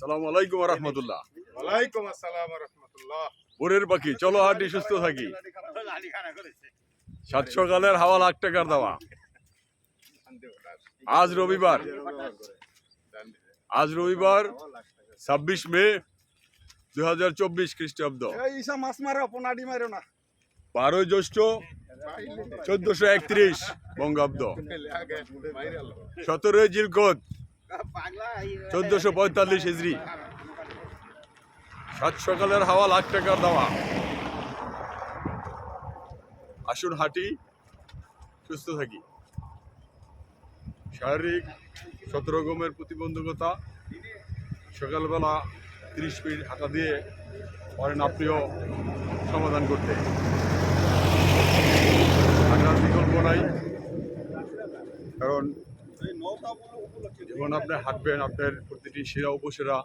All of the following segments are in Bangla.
সালাম আলাইকুম রহমতুল্লাহ। ওয়ালাইকুম আসসালাম রহমতুল্লাহ। ভোরের পাখি চলো হাঁটি সুস্থ থাকি। সাত সকালের হাওয়া লাখ টাকার দেওয়া। আজ রবিবার। আজ রবিবার ছাব্বিশ মে দুই হাজার চব্বিশ খ্রিস্টাব্দ। এই মাছ মারো পোনাডি মারো না। বারোই জ্যৈষ্ঠ চোদ্দশো একত্রিশ বঙ্গাব্দ। সতেরোই জিলকত চোদ্দশো পঁয়তাল্লিশ হিজড়ি। সাত সকালের হাওয়া লাখ টাকার দেওয়া। আসুন হাঁটি, সুস্থ থাকি। শারীরিক শত রকমের প্রতিবন্ধকতা, সকালবেলা তিরিশ মিনিট হাঁটা দিয়ে পারেন আপনিও সমাধান করতে। হাঁটার বিকল্প নাই, কারণ যখন আপনি হাঁটবেন, আপনার প্রতিটি শিরা, উপশিরা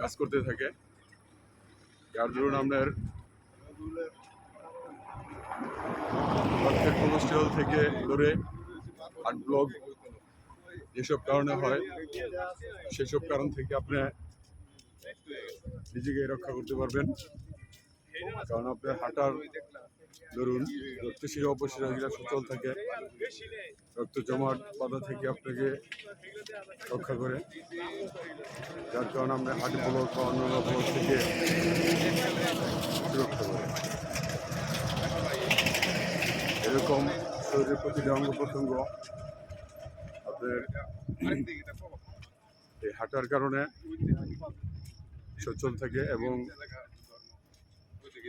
কাজ করতে থাকে। যার ধরুন আপনার রক্তের কোলেস্টেরল থেকে ধরে হার্ট ব্লক যেসব কারণে হয়, সেসব কারণ থেকে আপনি নিজেকে রক্ষা করতে পারবেন। কারণ আপনার হাঁটার ধরুন, রক্তশিরা অপশিরাগুলা সচল থাকে, রক্ত জমাট বাধা থেকে আপনাকে রক্ষা করে। যার কারণে আমরা হার্ট ব্লক বা অন্যান্য ব্লক থেকে রক্ষা করে। এরকম শরীরের প্রতিটি অঙ্গ প্রত্যঙ্গ আপনার এই হাঁটার কারণে সচল থাকে এবং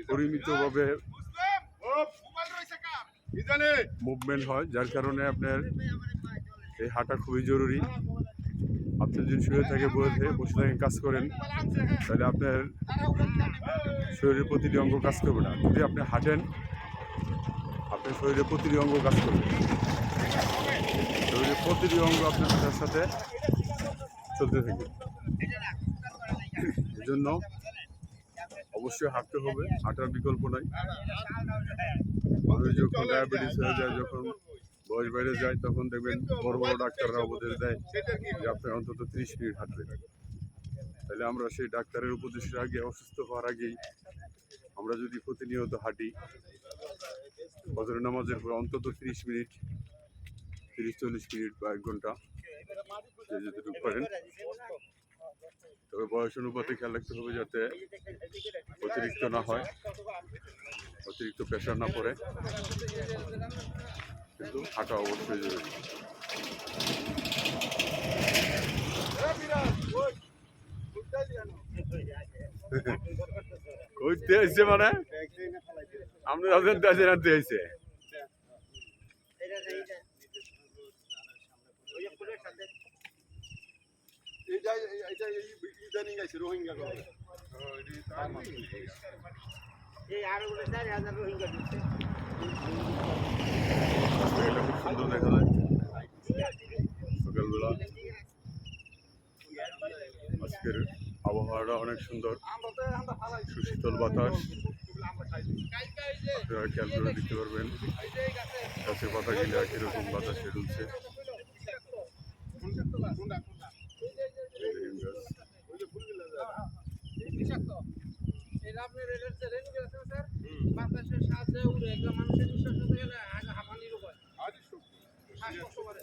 পরিমিতভাবে মুভমেন্ট হয় যার কারণে আপনার এই হাঁটা খুবই জরুরি। আপনি যদি শুয়ে থাকে বসে থেকে বসে থাকে কাজ করেন তাহলে আপনার শরীরের প্রতিটি অঙ্গ কাজ করবে না। যদি আপনি হাঁটেন আপনার শরীরের প্রতিটি অঙ্গ কাজ করবে। শরীরের প্রতিটি অঙ্গ আপনার হাঁটার সাথে চলতে থাকবে। এজন্য অবশ্যই হাঁটতে হবে হাঁটার বিকল্প নাই। মানুষ যখন ডায়াবেটিস হয়ে যায় যখন বয়স বেড়ে যায় তখন দেখবেন বড় বড় ডাক্তাররা উপদেশ দেয় যে আপনি অন্তত ত্রিশ মিনিট হাঁটবেন। তাহলে আমরা সেই ডাক্তারের উপদেশের আগে অসুস্থ হওয়ার আগেই আমরা যদি প্রতিনিয়ত হাঁটি ফজরের নামাজের পর অন্তত ত্রিশ মিনিট তিরিশ চল্লিশ মিনিট বা এক ঘণ্টা যে যতটুকু পারেন। তবে বয়স অনুপাতে খেয়াল রাখতে হবে যাতে অতিরিক্ত না হয় অতিরিক্ত প্রেশার না পড়ে কিন্তু হাঁটা অবশ্যই জরুরি মানে ইদানিং রোহিঙ্গা এই আরও চারি হাজার রোহিঙ্গা খুব সুন্দর দেখা যায় সকালবেলা। আজকের আবহাওয়াটা অনেক সুন্দর। সুশীতল বাতাস। আপনারা খেয়াল করে দেখতে পারবেন। গাছের পাতাগুলো কীরকম বাতাসে দুলছে বেগুন গাছ। এটা আপনি রেলের যে রেলগুলো আছে স্যার? বাতাসের সাহায্যে উড়ে একটা মানুষের নিঃশ্বাস নিতে গেলে আগে হাঁপানি রোগ হয় শ্বাসকষ্ট করে।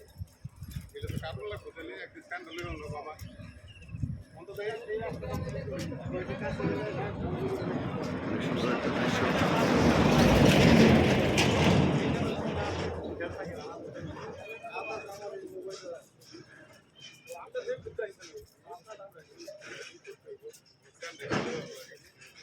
অনেক সুন্দর একটা দৃশ্য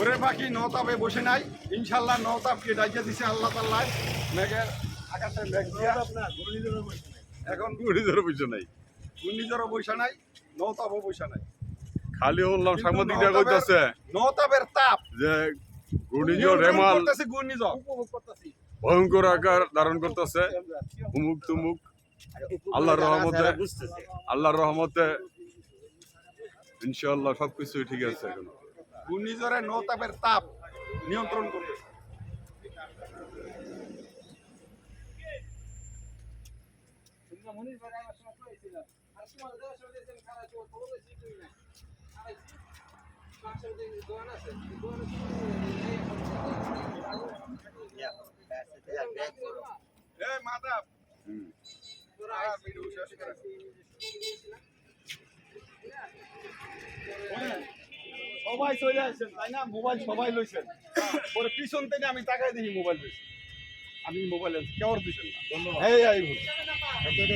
ওরে পাখি নতাবে বসে নাই। ইনশাল্লাহ নতাবকে ডাইকে দিছে আল্লাহ তাল্লাহ মেঘের আকাশে মেঘ দিয়া। এখন ঘুরে ধরে বুঝছ নাই। ঘূর্ণিঝড়ও বৈশা নাই নৌতাপও বৈশা নাই। খালি বললাম কিন্তু সাংবাদিকরা কইতাছে নৌতাপের তাপ। যে ঘূর্ণিঝড় রেমাল করতেছে ঘূর্ণিঝড়। উপভোগ ভয়ঙ্কর আকার ধারণ করতেছে। হুমুক তুমুক আল্লাহর রহমতে আল্লাহর রহমতে ইনশাআল্লাহ সবকিছুই ঠিক আছে এখন। ঘূর্ণিঝড়ে নৌতাপের তাপ নিয়ন্ত্রণ করবে। তোমরা মনির ভাই আমার সময় কইছিলাম আর সময় দেওয়ার সময় দেখছেন খারাপ তো খবর হয়েছে কি না খারাইছি পাঁচশো দিন দোয়ান আছে দোয়ান এই মাদাব হুম। আর ভিডিও শেষ করে শোনেন, সবাই চলে আসছেন তাই না মোবাইল সবাই লইছেন পরে পিছন থেকে আমি তাকাই দেখি মোবাইল লইছেন আমি মোবাইল কেউ দিছেন না ধন্যবাদ এই আইব